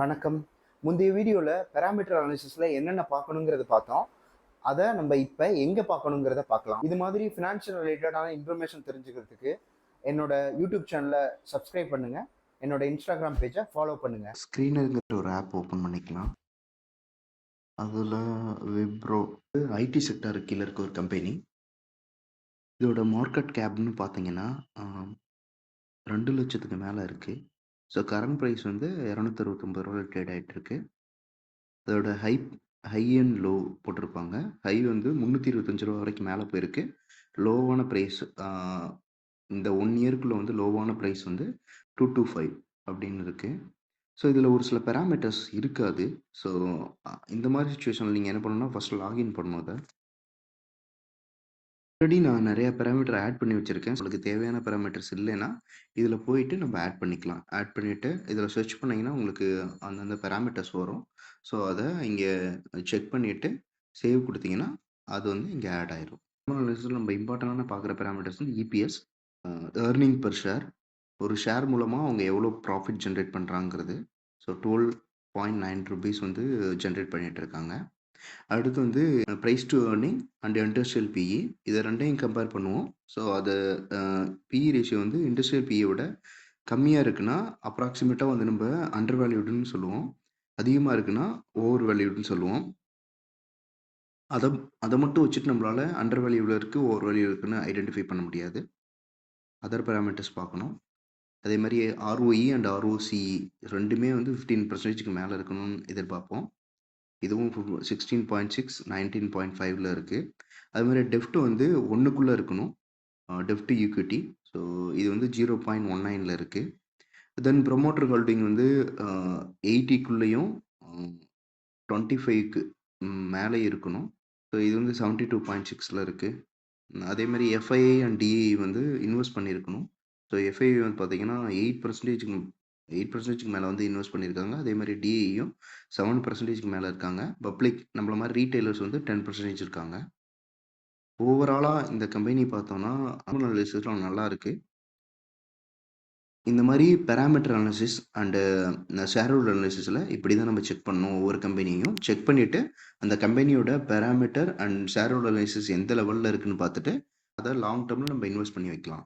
வணக்கம். முந்தைய வீடியோவில் பேராமீட்டர் அனாலிசிஸில் என்னென்ன பார்க்கணுங்கிறத பார்த்தோம். அதை நம்ம இப்போ எங்கே பார்க்கணுங்கிறத பார்க்கலாம். இது மாதிரி ஃபினான்ஷியல் ரிலேட்டடான இன்ஃபர்மேஷன் தெரிஞ்சுக்கிறதுக்கு என்னோட யூடியூப் சேனலை சப்ஸ்கிரைப் பண்ணுங்கள் என்னோட இன்ஸ்டாகிராம் பேஜை ஃபாலோ பண்ணுங்கள் ஸ்க்ரீனருங்கிற ஒரு ஆப் ஓப்பன் பண்ணிக்கலாம். அதில் விப்ரோ ஐடி செக்டர் கீழே இருக்க ஒரு கம்பெனி இதோட மார்க்கெட் கேப்னு பார்த்தீங்கன்னா ரெண்டு லட்சத்துக்கு மேலே இருக்குது ஸோ கரண்ட் ப்ரைஸ் வந்து இரநூத்தறுபத்தொம்பது ரூபாய் ட்ரேட் ஆகிட்டு இருக்கு அதோட ஹை ஹை அண்ட் லோ போட்டிருப்பாங்க. ஹை வந்து முந்நூற்றி இருபத்தஞ்சி ரூபா வரைக்கும் மேலே போயிருக்கு. லோவான ப்ரைஸ் இந்த ஒன் இயர்க்குள்ளே வந்து லோவான ப்ரைஸ் வந்து டூ டூ ஃபைவ் அப்படின்னு இருக்குது ஸோ இதில் ஒரு சில பெராமீட்டர்ஸ் இருக்காது. ஸோ இந்த மாதிரி சுச்சுவேஷனில் நீங்கள் என்ன பண்ணணும்னா ஃபஸ்ட் லாகின் பண்ணணும் அதை. ஆல்ரெடி நான் நிறைய பெராமீட்டர் ஆட் பண்ணி வச்சுருக்கேன். உங்களுக்கு தேவையான பேராமீட்டர்ஸ் இல்லைன்னா இதில் போயிட்டு நம்ம ஆட் பண்ணிக்கலாம். ஆட் பண்ணிவிட்டு இதில் சர்ச் பண்ணிங்கன்னா உங்களுக்கு அந்தந்த பெராமீட்டர்ஸ் வரும். ஸோ அதை இங்கே செக் பண்ணிவிட்டு சேவ் கொடுத்தீங்கன்னா அது வந்து இங்கே ஆட் ஆயிரும். நம்ம இம்பார்ட்டண்டான பார்க்குற பேராமீட்டர்ஸ் வந்து இபிஎஸ் ஏர்னிங் பர் ஷேர் ஒரு ஷேர் மூலமாக அவங்க எவ்வளோ profit generate பண்ணுறாங்கிறது so twelve point nine rupees வந்து ஜென்ரேட் பண்ணிகிட்டு இருக்காங்க. அடுத்து வந்து price to earning and industrial PE இதை ரெண்டையும் கம்பேர் பண்ணுவோம். ஸோ அது பிஇ ரேஷியோ வந்து இண்டஸ்ட்ரியல் பிஇ விட கம்மியாக இருக்குன்னா அப்ராக்சிமேட்டாக வந்து நம்ம அண்டர் வேல்யூடுன்னு சொல்லுவோம். அதிகமாக இருக்குன்னா ஓவர் வேல்யூடுன்னு சொல்லுவோம். அதை அதை மட்டும் வச்சுட்டு நம்மளால் அண்டர் வேல்யூவில் இருக்குது ஓவர் வேல்யூ இருக்குன்னு ஐடென்டிஃபை பண்ண முடியாது. அதர் பேராமீட்டர்ஸ் பார்க்கணும். அதே மாதிரி ஆர்ஓஇ அண்ட் ஆர்ஓசிஇ ரெண்டுமே வந்து ஃபிஃப்டீன் பர்சன்டேஜ்க்கு மேலே இருக்கணும்னு எதிர்பார்ப்போம். இதுவும் sixteen point six nineteen point ஃபைவ்ல இருக்குது அது மாதிரி டெஃப்ட் வந்து ஒன்றுக்குள்ளே இருக்கணும். டெஃப்ட் ஈக்விட்டி ஸோ இது வந்து ஜீரோ பாயிண்ட் ஒன் நைனில் இருக்குது தென் ப்ரொமோட்டர் ஹோல்டிங் வந்து எயிட்டிக்குள்ளேயும் டுவெண்ட்டி ஃபைவ்க்கு மேலே இருக்கணும். ஸோ இது வந்து செவன்ட்டி டூ பாயிண்ட் சிக்ஸில் இருக்குது அதே மாதிரி எஃப்ஐஐ அண்ட் டிஐ வந்து இன்வெஸ்ட் பண்ணியிருக்கணும். ஸோ எஃப்ஐஐ வந்து பார்த்தீங்கன்னா எயிட் பர்சன்டேஜ் எயிட் பர்சன்டேஜ்க்கு மேலே வந்து இன்வெஸ்ட் பண்ணியிருக்காங்க. அதே மாதிரி டிஐயும் செவன் பர்சன்டேஜ்க்கு மேலே இருக்காங்க. பப்ளிக் நம்மள மாதிரி ரீட்டைலர்ஸ் வந்து டென் பர்சன்டேஜ் இருக்காங்க. ஓவராலாக இந்த கம்பெனி பார்த்தோம்னா அனாலிசிஸ்லாம் நல்லா இருக்குது இந்த மாதிரி parameter analysis and share holder அனாலிசிஸில் இப்படி தான் நம்ம செக் பண்ணணும் ஒவ்வொரு கம்பெனியும் செக் பண்ணிவிட்டு அந்த கம்பெனியோட parameter and share holder analysis எந்த லெவலில் இருக்குதுன்னு பார்த்துட்டு அதை லாங் டேர்மில் நம்ம இன்வெஸ்ட் பண்ணி வைக்கலாம்.